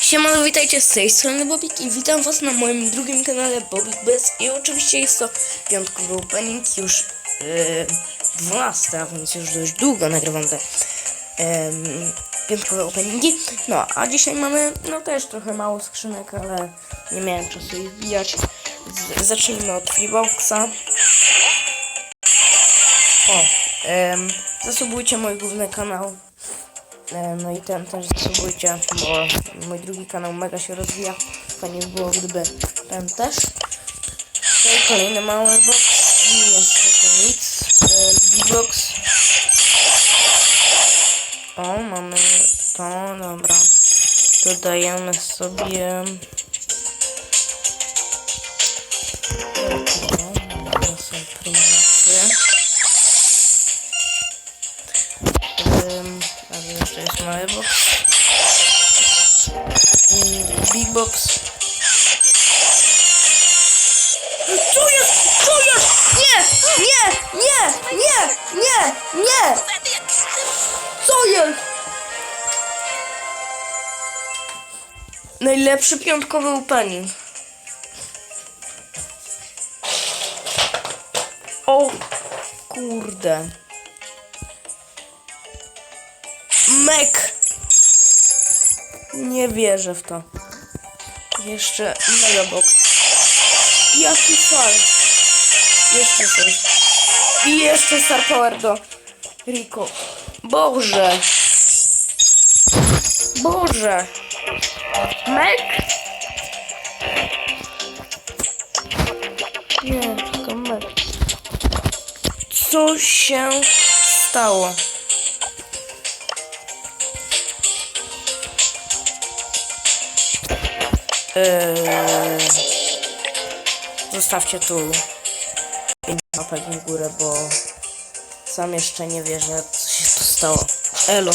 Siemano, witajcie z tej strony Bobik i witam was na moim drugim kanale Bobik Bez i oczywiście jest to piątkowy opening już yy, 12, a więc już dość długo nagrywam te em, piątkowe openingi. No, a dzisiaj mamy no też trochę mało skrzynek, ale nie miałem czasu ich wbijać. Zacznijmy od Freeboxa. O, em, zasubujcie mój główny kanał. E, No i ten też zasubujcie, bo mój drugi kanał mega się rozwija. Fajnie by było, gdyby ten też. Tutaj kolejny mały box. Niestety nic. E, Big box. O, mamy to, dobra. Dodajemy sobie... Ym, ale jeszcze jest mały box. Ym, Big box. Co jest? Co jest? Nie! Nie! Nie! Nie! Nie! Nie! Co jest? Najlepszy piątkowy opening. O kurde. Mek! Nie wierzę w to. Jeszcze megabox. Jaki fal. Jeszcze coś. I jeszcze Star Power do Rico. Boże. Boże. Mek? Nie, tylko Mek. Co się stało? Eee, zostawcie tu łapek w górę, bo sam jeszcze nie wierzę, co się tu stało. Elo.